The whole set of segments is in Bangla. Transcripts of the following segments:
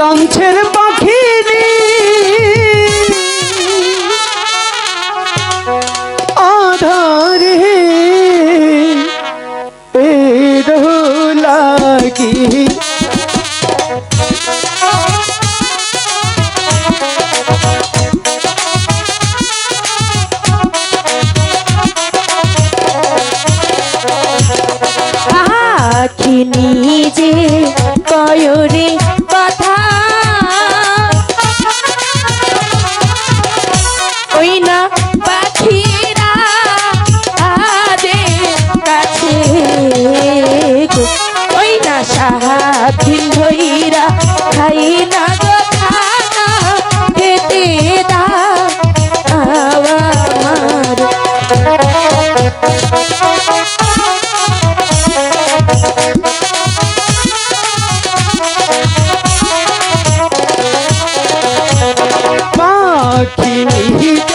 কাঞ্চের পাখিনি। আধারে এ লাগি আখি নিজে কয়রে কঠিন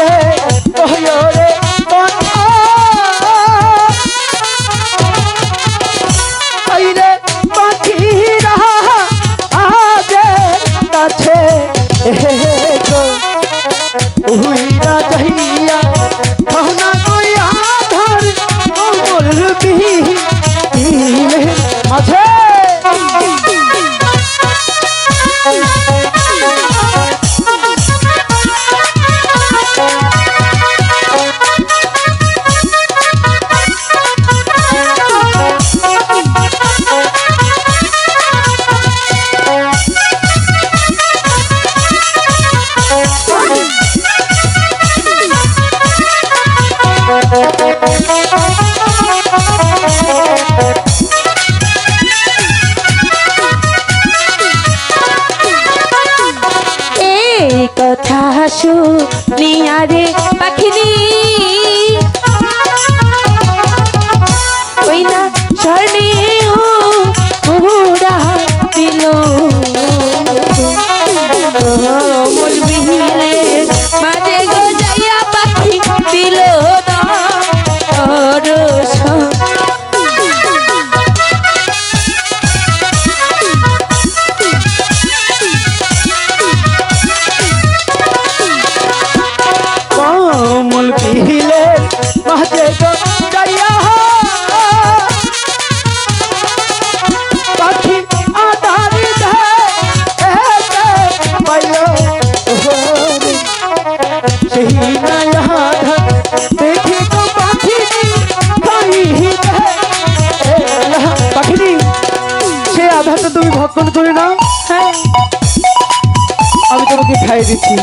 তোমাকে খাই দিচ্ছি।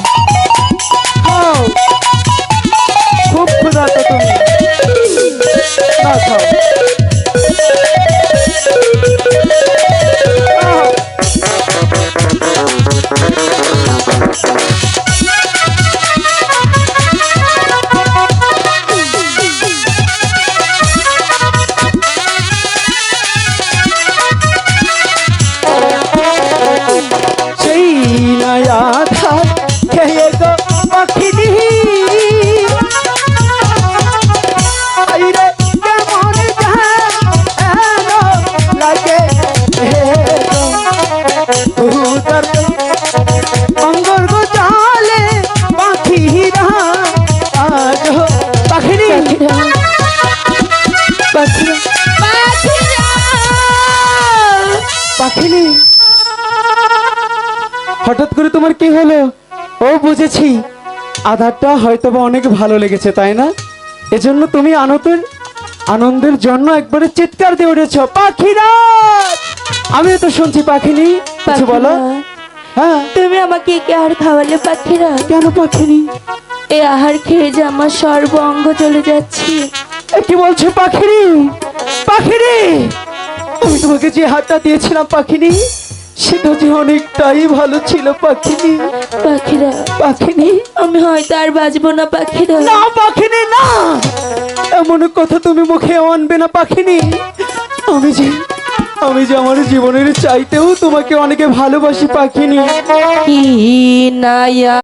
খাও। খুব ক্ষুধার্ত তুমি। না খাও। পাখিরা। পাখিনি? হঠাৎ করে তোমার কি হলো? ও বুঝেছি। আধারটা হয়তো বা অনেক ভালো লেগেছে তাই না? এজন্য তুমি আনন্দের আনন্দের জন্য একবারে চিৎকার দিয়ে উঠেছ পাখিরা! আমিও তো শুনছি পাখিনি কিছু বলো? হ্যাঁ? তুমি আমাকে কি আর খাওয়ালে পাখিরা? কেন পাখিনি? এই আহার খেয়ে যে আমার সর্ব অঙ্গ চলে যাচ্ছে। কি বলছো পাখিনি পাখিনি আমি তোমাকে যে হাতটা দিয়েছিলাম পাখিনি সেটা যে অনেকটাই ভালো ছিল পাখিনি পাখিরা পাখিনি আমি হয়তো আর বাঁচবো না পাখিরা। না পাখিনি না! এমন কথা তুমি মুখে আনবে না পাখিনি আমি যে আমি যে আমার জীবনের চাইতেও তোমাকে অনেকে ভালোবাসি পাখিনি নায়া।